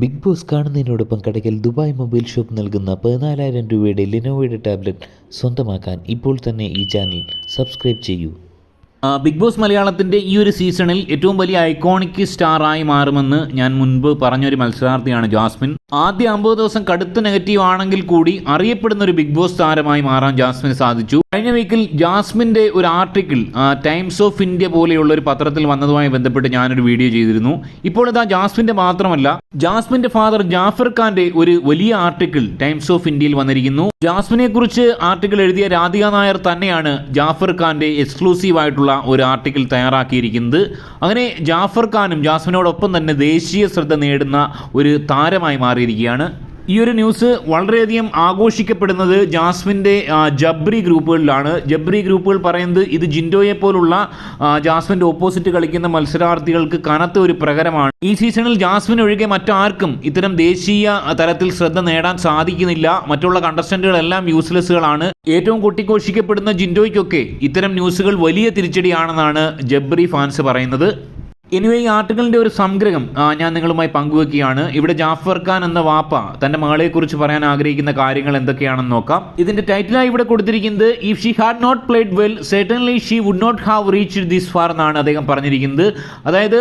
Big Boss കാണുന്നതിനോടൊപ്പം Kadakkal Dubai mobile shop നൽകുന്ന പതിനാലായിരം രൂപയുടെ ലിനോവയുടെ ടാബ്ലറ്റ് സ്വന്തമാക്കാൻ ഇപ്പോൾ തന്നെ ഈ ചാനൽ സബ്സ്ക്രൈബ് ചെയ്യൂ. ബിഗ് ബോസ് മലയാളത്തിന്റെ ഈ ഒരു സീസണിൽ ഏറ്റവും വലിയ ഐക്കോണിക് സ്റ്റാറായി മാറുമെന്ന് ഞാൻ മുൻപ് പറഞ്ഞൊരു മത്സരാർത്ഥിയാണ് ജാസ്മിൻ. ആദ്യ അമ്പത് ദിവസം കടുത്ത നെഗറ്റീവ് ആണെങ്കിൽ കൂടി അറിയപ്പെടുന്ന ഒരു ബിഗ് ബോസ് താരമായി മാറാൻ ജാസ്മിന് സാധിച്ചു. കഴിഞ്ഞ വീക്കിൽ ജാസ്മിന്റെ ഒരു ആർട്ടിക്കിൾ ടൈംസ് ഓഫ് ഇന്ത്യ പോലെയുള്ള ഒരു പത്രത്തിൽ വന്നതുമായി ബന്ധപ്പെട്ട് ഞാനൊരു വീഡിയോ ചെയ്തിരുന്നു. ഇപ്പോൾ ഇതാ ജാസ്മിന്റെ മാത്രമല്ല ജാസ്മിന്റെ ഫാദർ ജാഫർ ഖാന്റെ ഒരു വലിയ ആർട്ടിക്കിൾ ടൈംസ് ഓഫ് ഇന്ത്യയിൽ വന്നിരിക്കുന്നു. ജാസ്മിനെ കുറിച്ച് ആർട്ടിക്കിൾ എഴുതിയ രാധിക നായർ തന്നെയാണ് ജാഫർ ഖാന്റെ എക്സ്ക്ലൂസീവ് ആയിട്ടുള്ള ഒരു ആർട്ടിക്കിൾ തയ്യാറാക്കിയിരിക്കുന്നത്. അങ്ങനെ ജാഫർ ഖാനും ജാസ്മിനോടൊപ്പം തന്നെ ദേശീയ ശ്രദ്ധ നേടുന്ന ഒരു താരമായി മാറിയിരിക്കുകയാണ്. ഈ ഒരു ന്യൂസ് വളരെയധികം ആഘോഷിക്കപ്പെടുന്നത് ജാസ്മിന്റെ ജബ്രി ഗ്രൂപ്പുകളിലാണ്. ജബ്രി ഗ്രൂപ്പുകൾ പറയുന്നത് ഇത് ജിൻഡോയെ പോലുള്ള ജാസ്മിന്റെ ഓപ്പോസിറ്റ് കളിക്കുന്ന മത്സരാർത്ഥികൾക്ക് കനത്ത ഒരു പ്രകരമാണ് ഈ സീസണിൽ ജാസ്മിൻ ഒഴികെ മറ്റാർക്കും ഇത്തരം ദേശീയ തലത്തിൽ ശ്രദ്ധ നേടാൻ സാധിക്കുന്നില്ല. മറ്റുള്ള കണ്ടസ്റ്റന്റുകളെല്ലാം യൂസ്ലെസ്സുകളാണ് ഏറ്റവും കൊട്ടിഘോഷിക്കപ്പെടുന്ന ജിൻഡോയ്ക്കൊക്കെ ഇത്തരം ന്യൂസുകൾ വലിയ തിരിച്ചടിയാണെന്നാണ് ജബ്രി ഫാൻസ് പറയുന്നത്. എനിവേ ഈ ആർട്ടിക്കിളിന്റെ ഒരു സംഗ്രഹം ഞാൻ നിങ്ങളുമായി പങ്കുവെക്കുകയാണ്. ഇവിടെ ജാഫർ ഖാൻ എന്ന വാപ്പ തന്റെ മകളെക്കുറിച്ച് പറയാൻ ആഗ്രഹിക്കുന്ന കാര്യങ്ങൾ എന്തൊക്കെയാണെന്ന് നോക്കാം. ഇതിന്റെ ടൈറ്റിലായി ഇവിടെ കൊടുത്തിരിക്കുന്നത് if she had not played well certainly she would not have reach this far എന്നാണ് അദ്ദേഹം പറഞ്ഞിരിക്കുന്നത്. അതായത്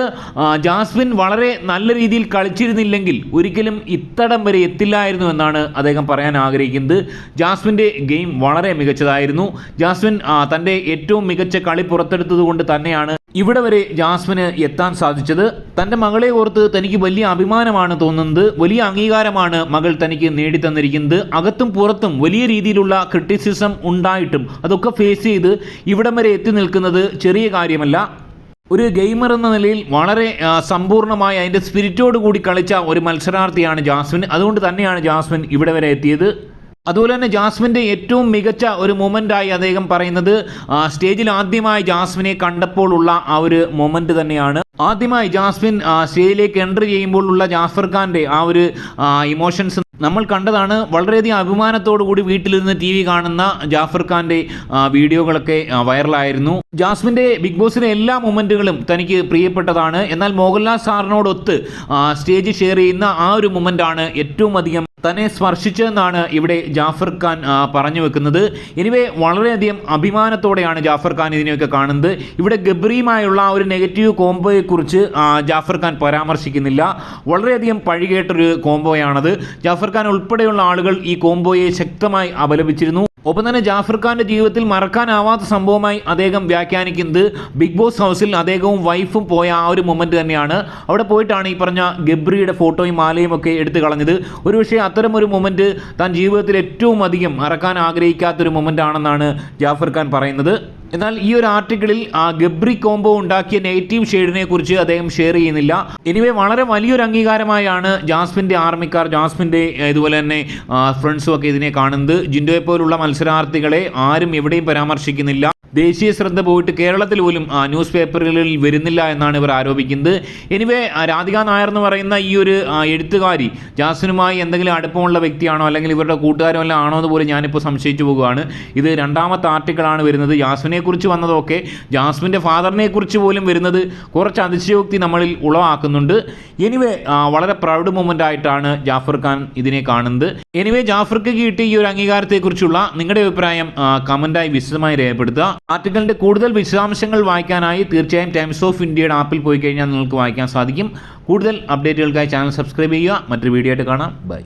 ജാസ്മിൻ വളരെ നല്ല രീതിയിൽ കളിച്ചിരുന്നില്ലെങ്കിൽ ഒരിക്കലും ഇത്തടം വരെ എത്തില്ലായിരുന്നു എന്നാണ് അദ്ദേഹം പറയാൻ ആഗ്രഹിക്കുന്നത്. ജാസ്മിന്റെ ഗെയിം വളരെ മികച്ചതായിരുന്നു. ജാസ്മിൻ തന്റെ ഏറ്റവും മികച്ച കളി പുറത്തെടുത്തത് കൊണ്ട് തന്നെയാണ് ഇവിടെ വരെ ജാസ്മിന് എത്താൻ സാധിച്ചത് തന്റെ മകളെ ഓർത്ത് തനിക്ക് വലിയ അഭിമാനമാണ് തോന്നുന്നത് വലിയ അംഗീകാരമാണ് മകൾ തനിക്ക് നേടിത്തന്നിരിക്കുന്നത്. അകത്തും പുറത്തും വലിയ രീതിയിലുള്ള ക്രിറ്റിസിസം ഉണ്ടായിട്ടും അതൊക്കെ ഫേസ് ചെയ്ത് ഇവിടം വരെ എത്തി നിൽക്കുന്നത് ചെറിയ കാര്യമല്ല. ഒരു ഗെയിമർ എന്ന നിലയിൽ വളരെ സമ്പൂർണമായി അതിന്റെ സ്പിരിറ്റോട് കൂടി കളിച്ച ഒരു മത്സരാർത്ഥിയാണ് ജാസ്മിൻ. അതുകൊണ്ട് തന്നെയാണ് ജാസ്മിൻ ഇവിടെ വരെ എത്തിയത്. അതുപോലെ തന്നെ ജാസ്മിന്റെ ഏറ്റവും മികച്ച ഒരു മൊമെന്റായി അദ്ദേഹം പറയുന്നത് സ്റ്റേജിൽ ആദ്യമായി ജാസ്മിനെ കണ്ടപ്പോൾ ഉള്ള ആ ഒരു മൊമെന്റ് തന്നെയാണ്. ആദ്യമായി ജാസ്മിൻ സ്റ്റേജിലേക്ക് എൻട്രി ചെയ്യുമ്പോൾ ഉള്ള ജാഫർ ഖാന്റെ ആ ഒരു ഇമോഷൻസ് നമ്മൾ കണ്ടതാണ്. വളരെയധികം അഭിമാനത്തോടു കൂടി വീട്ടിലിരുന്ന് ടി വി കാണുന്ന ജാഫർ ഖാന്റെ വീഡിയോകളൊക്കെ വൈറലായിരുന്നു. ജാസ്മിന്റെ ബിഗ് ബോസിലെ എല്ലാ മൊമെന്റുകളും തനിക്ക് പ്രിയപ്പെട്ടതാണ്. എന്നാൽ മോഹൻലാൽ സാറിനോടൊത്ത് സ്റ്റേജ് ഷെയർ ചെയ്യുന്ന ആ ഒരു മൊമെന്റാണ് ഏറ്റവും അധികം തന്നെ സ്പർശിച്ചതെന്നാണ് ഇവിടെ ജാഫർ ഖാൻ പറഞ്ഞു വെക്കുന്നത്. എനിവേ വളരെയധികം അഭിമാനത്തോടെയാണ് ജാഫർ ഖാൻ ഇതിനെയൊക്കെ കാണുന്നത്. ഇവിടെ ഗബ്രിയുമായുള്ള ഒരു നെഗറ്റീവ് കോംബോയെക്കുറിച്ച് ജാഫർ ഖാൻ പരാമർശിക്കുന്നില്ല. വളരെയധികം പഴികേട്ടൊരു കോംബോയാണത്. ജാഫർ ഖാൻ ഉൾപ്പെടെയുള്ള ആളുകൾ ഈ കോംബോയെ ശക്തമായി അപലപിച്ചിരുന്നു. ഒപ്പം തന്നെ ജാഫർ ഖാന്റെ ജീവിതത്തിൽ മറക്കാനാവാത്ത സംഭവമായി അദ്ദേഹം വ്യാഖ്യാനിക്കുന്നത് ബിഗ് ബോസ് ഹൗസിൽ അദ്ദേഹവും വൈഫും പോയ ആ ഒരു മൊമെന്റ് തന്നെയാണ്. അവിടെ പോയിട്ടാണ് ഈ പറഞ്ഞ ഗബ്രിയുടെ ഫോട്ടോയും മാലയും ഒക്കെ എടുത്തു കളഞ്ഞത്. ഒരുപക്ഷെ ഒരു മൊമെന്റ് താൻ ജീവിതത്തിൽ ഏറ്റവും അധികം മറക്കാൻ ആഗ്രഹിക്കാത്തൊരു മൊമെന്റ് ആണെന്നാണ് ജാഫർ ഖാൻ പറയുന്നത്. എന്നാൽ ഈ ഒരു ആർട്ടിക്കിളിൽ ആ ഗബ്രി കോംബോ ഉണ്ടാക്കിയ നെഗറ്റീവ് ഷെയ്ഡിനെ കുറിച്ച് അദ്ദേഹം ഷെയർ ചെയ്യുന്നില്ല. എനിവേ വളരെ വലിയൊരു അംഗീകാരമായാണ് ജാസ്മിന്റെ ആർമിക്കാർ ജാസ്മിന്റെ ഇതുപോലെ തന്നെ ഫ്രണ്ട്സും ഒക്കെ ഇതിനെ കാണുന്നത്. ജിൻഡോയെ പോലുള്ള മത്സരാർത്ഥികളെ ആരും എവിടെയും പരാമർശിക്കുന്നില്ല. ദേശീയ ശ്രദ്ധ പോയിട്ട് കേരളത്തിൽ പോലും ന്യൂസ് പേപ്പറുകളിൽ വരുന്നില്ല എന്നാണ് ഇവർ ആരോപിക്കുന്നത്. എനിവേ രാധിക നായർ എന്ന് പറയുന്ന ഈ ഒരു എഴുത്തുകാരി ജാസ്മിനുമായി എന്തെങ്കിലും അടുപ്പമുള്ള വ്യക്തിയാണോ അല്ലെങ്കിൽ ഇവരുടെ കൂട്ടുകാരോ എല്ലാം ആണോ എന്ന് പോലും ഞാനിപ്പോൾ സംശയിച്ചു പോകുകയാണ് ഇത് രണ്ടാമത്തെ ആർട്ടിക്കിളാണ് വരുന്നത്. ജാസ്മിനെ കുറിച്ച് വന്നതൊക്കെ ജാസ്മിന്റെ ഫാദറിനെ കുറിച്ച് പോലും വരുന്നത് കുറച്ച് അതിശയോക്തി നമ്മളിൽ ഉളവാക്കുന്നുണ്ട്. എനിവേ വളരെ പ്രൗഡ് മൂമെന്റ് ആയിട്ടാണ് ജാഫർ ഖാൻ ഇതിനെ കാണുന്നത്. എനിവേ ജാഫർക്ക് കിട്ടിയ ഈ ഒരു അംഗീകാരത്തെക്കുറിച്ചുള്ള നിങ്ങളുടെ അഭിപ്രായം കമന്റായി വിശദമായി രേഖപ്പെടുത്തുക. ആർട്ടിക്കലിന്റെ കൂടുതൽ വിശദാംശങ്ങൾ വായിക്കാനായി തീർച്ചയായും ടൈംസ് ഓഫ് ഇന്ത്യയുടെ ആപ്പിൽ പോയി കഴിഞ്ഞാൽ നിങ്ങൾക്ക് വായിക്കാൻ സാധിക്കും. കൂടുതൽ അപ്ഡേറ്റുകൾക്കായി ചാനൽ സബ്സ്ക്രൈബ് ചെയ്യുക. മറ്റൊരു വീഡിയോ ആയിട്ട് കാണാം. ബൈ.